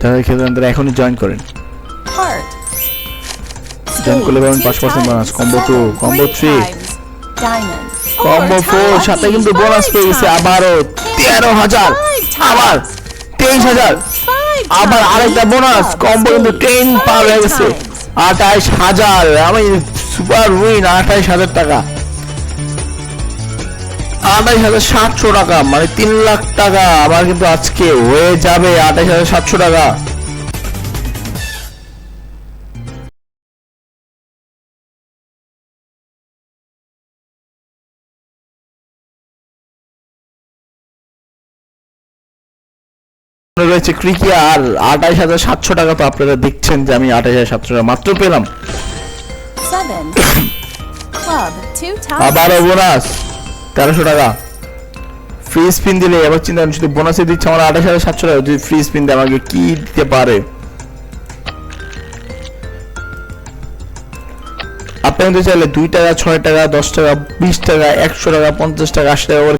যারা খেলতে চান তারা এখনই জয়েন করেন। জয়েন করলে পাবেন পাঁচ percent bonus combo two combo three combo four সাথে কিন্তু বোনাস পেয়ে গেছে আবারও তেরো হাজার। আবার তেইশ হাজার। আবার. আরেকটা বোনাস কম্বো কিন্তু টেন পার হয়ে গেছে. আঠাইশ হাজার। আমি সুপার উইন আঠাইশ হাজার টাকা। আঠাইশ হাজার সাতশো টাকা মানে তিন লাখ টাকা। আমার কিন্তু আজকে হয়ে যাবে আঠাইশ হাজার সাতশো টাকা। রয়েছে ক্রিকি আর হাজার সাতশো টাকা তো আপনারা দেখছেন যে আমি আঠাইশ হাজার সাতশো টাকা মাত্র পেলাম. আবারও বোনাস। তেরোশো টাকা। ফ্রি স্পিন দিলে এবার চিন্তা করেন শুধু বোনাসে দিচ্ছে আমার আঠাশ হাজার সাতশো টাকা, যদি ফ্রি স্পিন দেয় আমাকে কি দিতে পারে? আপনি চাইলে দুই টাকা, ছয় টাকা, দশ টাকা, বিশ টাকা, একশো টাকা, পঞ্চাশ টাকা, আশি টাকা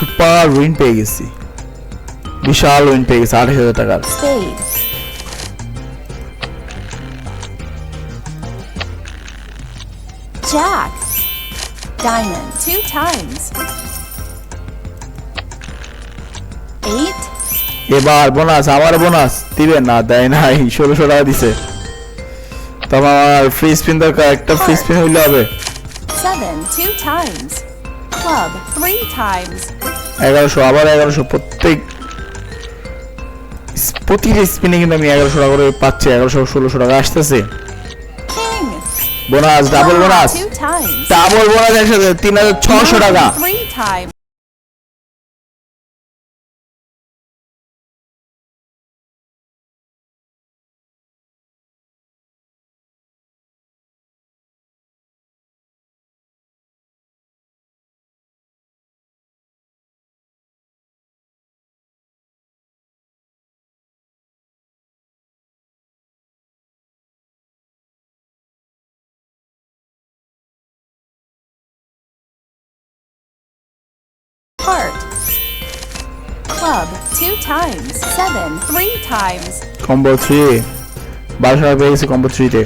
সুপার উইন পেয়ে গেছি বিশাল উইন পেয়ে গেছি আঠাশ হাজার টাকার Jack. Diamond. Two times. Eight. এবার বোনাস আবার বোনাস দিবে না দেয় নাই ষোলোশো টাকা দিছে তবে আমার ফ্রি স্পিন দরকার একটা ফ্রি স্পিন হইলে হবে Seven. Two times. Club. Three times. এগারোশো আবার এগারোশো প্রত্যেক প্রতিটা স্পিনে কিন্তু আমি এগারোশো টাকা করে পাচ্ছি এগারোশো ষোলোশো টাকা আসতেছে bonus double bonus double bonus একসাথে তিন হাজার ছশো টাকা Heart. Club. Two times. Seven. Three times. Combo three বারোশো টাকা পেয়ে গেছি কম্বো থ্রিতে